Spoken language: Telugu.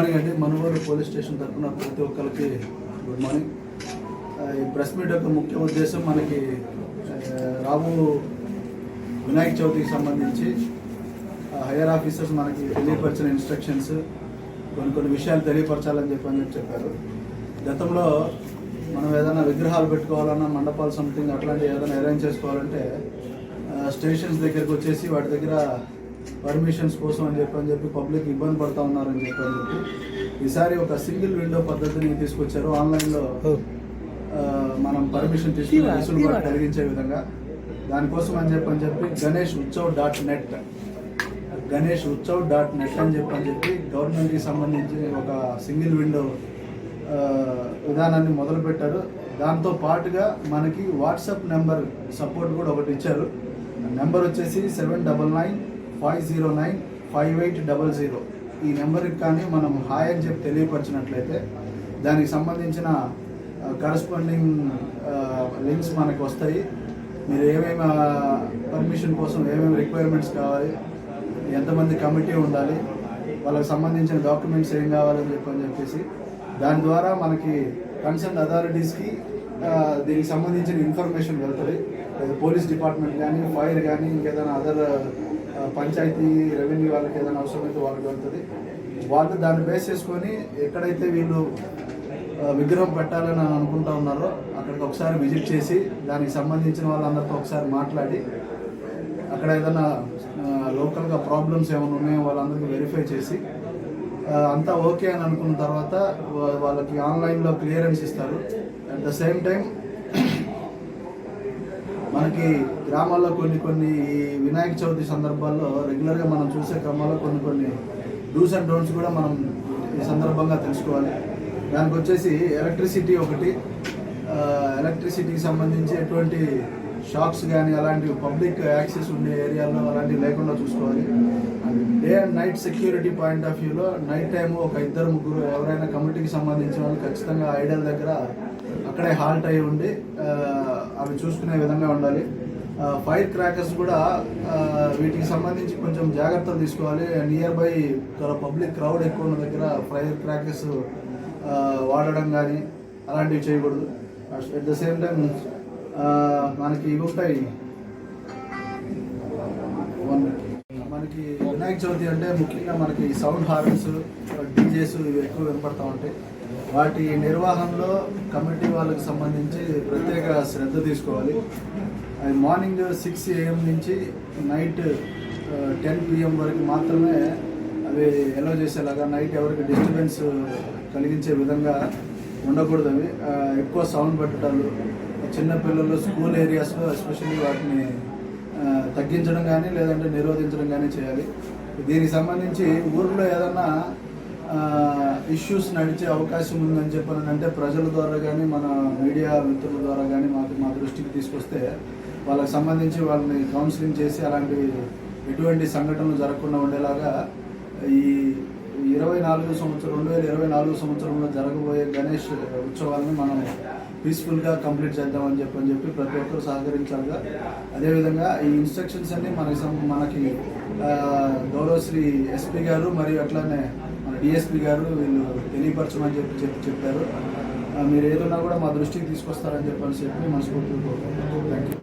మార్నింగ్ అండి. మనుగోలు పోలీస్ స్టేషన్ తరఫున ప్రతి ఒక్కరికి గుడ్ మార్నింగ్. ఈ ప్రెస్ మీట్ యొక్క ముఖ్య ఉద్దేశం మనకి రాబో వినాయక చవితికి సంబంధించి హైయర్ ఆఫీసర్స్ మనకి తెలియపరిచిన ఇన్స్ట్రక్షన్స్ కొన్ని కొన్ని విషయాలు తెలియపరచాలని చెప్పని చెప్పారు. గతంలో మనం ఏదైనా విగ్రహాలు పెట్టుకోవాలన్నా మండపాలు సంథింగ్ అట్లాంటివి ఏదైనా అరేంజ్ చేసుకోవాలంటే స్టేషన్స్ దగ్గరికి వచ్చేసి వాటి దగ్గర పర్మిషన్స్ కోసం అని చెప్పి అని చెప్పి పబ్లిక్ ఇబ్బంది పడతా ఉన్నారని చెప్పి అని చెప్పి ఈసారి ఒక సింగిల్ విండో పద్ధతిని తీసుకొచ్చారు. ఆన్లైన్లో మనం పర్మిషన్ తీసుకుని వెసులుబాటు కలిగించే విధంగా దానికోసం అని చెప్పి అని చెప్పి Ganesh Utsav dot net. Ganesh Utsav dot net అని చెప్పి అని చెప్పి గవర్నమెంట్కి సంబంధించి ఒక సింగిల్ విండో విధానాన్ని మొదలుపెట్టారు. దాంతో పాటుగా మనకి వాట్సాప్ నెంబర్ సపోర్ట్ కూడా ఒకటి ఇచ్చారు. నెంబర్ వచ్చేసి seven double nine five zero nine five eight double zero. ఈ నెంబర్కి కానీ మనం హాయ్ అని చెప్పి తెలియపరిచినట్లయితే దానికి సంబంధించిన కరస్పాండింగ్ లింక్స్ మనకు వస్తాయి. మీరు ఏమేమి పర్మిషన్ కోసం ఏమేమి రిక్వైర్మెంట్స్ కావాలి ఎంతమంది కమిటీ ఉండాలి వాళ్ళకి సంబంధించిన డాక్యుమెంట్స్ ఏం కావాలని చెప్పని చెప్పేసి దాని ద్వారా మనకి కన్సర్న్ అథారిటీస్కి దీనికి సంబంధించిన ఇన్ఫర్మేషన్ వెళ్తుంది. పోలీస్ డిపార్ట్మెంట్ కానీ ఫైర్ కానీ ఇంకేదైనా అదర్ పంచాయతీ రెవెన్యూ వాళ్ళకి ఏదైనా అవసరమైతే వాళ్ళకి వెళ్తుంది వాళ్ళు దాన్ని బేస్ చేసుకొని ఎక్కడైతే వీళ్ళు విగ్రహం పెట్టాలని అనుకుంటా ఉన్నారో అక్కడికి ఒకసారి విజిట్ చేసి దానికి సంబంధించిన వాళ్ళందరితో ఒకసారి మాట్లాడి అక్కడ ఏదైనా లోకల్గా ప్రాబ్లమ్స్ ఏమైనా ఉన్నాయో వాళ్ళందరికీ వెరిఫై చేసి అంతా ఓకే అని అనుకున్న తర్వాత వాళ్ళకి ఆన్లైన్లో క్లియరెన్స్ ఇస్తారు. అట్ ద సేమ్ టైం మనకి గ్రామాల్లో కొన్ని కొన్ని ఈ వినాయక చవితి సందర్భాల్లో రెగ్యులర్గా మనం చూసే క్రమంలో కొన్ని కొన్ని డూస్ అండ్ డోంట్స్ కూడా మనం ఈ సందర్భంగా తెలుసుకోవాలి. దానికి వచ్చేసి ఎలక్ట్రిసిటీ ఒకటి ఎలక్ట్రిసిటీకి సంబంధించి ఎటువంటి షాప్స్ కానీ అలాంటివి పబ్లిక్ యాక్సెస్ ఉండే ఏరియాలో అలాంటివి లేకుండా చూసుకోవాలి. Day and night security point of వ్యూలో నైట్ టైం ఒక ఇద్దరు ముగ్గురు ఎవరైనా కమిటీకి సంబంధించిన వాళ్ళు ఖచ్చితంగా ఐడల్ దగ్గర అక్కడే హాల్ట్ అయి ఉండి అవి చూసుకునే విధంగా ఉండాలి. ఫైర్ క్రాకర్స్ కూడా వీటికి సంబంధించి కొంచెం జాగ్రత్తలు తీసుకోవాలి. నియర్ బై పబ్లిక్ క్రౌడ్ ఎక్కువ ఉన్న దగ్గర ఫైర్ క్రాకర్స్ వాడడం కానీ అలాంటివి చేయకూడదు. అట్ ద సేమ్ టైం మనకి ఇవి ఉంటాయి. వన్. మనకి వినాయక చవితి అంటే ముఖ్యంగా మనకి సౌండ్ హార్న్స్ డీజేస్ ఇవి ఎక్కువ వినపడతా ఉంటాయి. వాటి నిర్వహణలో కమిటీ వాళ్ళకి సంబంధించి ప్రత్యేక శ్రద్ధ తీసుకోవాలి. అది మార్నింగ్ సిక్స్ ఏఎం నుంచి నైట్ టెన్ పిఎం వరకు మాత్రమే అవి ఎలో చేసేలాగా నైట్ ఎవరికి డిస్టర్బెన్స్ కలిగించే విధంగా ఉండకూడదు అవి. ఎక్కువ సౌండ్ పెట్టడాలు చిన్నపిల్లలు స్కూల్ ఏరియాస్లో ఎస్పెషల్లీ వాటిని తగ్గించడం కానీ లేదంటే నిరోధించడం కానీ చేయాలి. దీనికి సంబంధించి ఊర్లో ఏదన్నా ఇష్యూస్ నడిచే అవకాశం ఉందని చెప్పని అంటే ప్రజల ద్వారా కానీ మన మీడియా మిత్రుల ద్వారా కానీ మాకు మా దృష్టికి తీసుకొస్తే వాళ్ళకి సంబంధించి వాళ్ళని కౌన్సిలింగ్ చేసి అలాంటి ఎటువంటి సంఘటనలు జరగకుండా ఉండేలాగా ఈ ఇరవై నాలుగు సంవత్సరం రెండు వేల ఇరవై నాలుగు సంవత్సరంలో జరగబోయే గణేష్ ఉత్సవాలను మనం పీస్ఫుల్గా కంప్లీట్ చేద్దామని చెప్పి అని చెప్పి ప్రతి ఒక్కరు సహకరించాలిగా అదేవిధంగా ఈ ఇన్స్ట్రక్షన్స్ అన్ని మనకి మనకి గౌరవశ్రీ ఎస్పీ గారు మరియు అట్లానే మన డిఎస్పీ గారు వీళ్ళు తెలియపరచమని చెప్పి చెప్పి చెప్పారు. మీరు ఏదన్నా కూడా మా దృష్టికి తీసుకొస్తారని చెప్పని చెప్పి మనస్ఫూర్తిగా కోరుకుంటున్నాను థ్యాంక్ యూ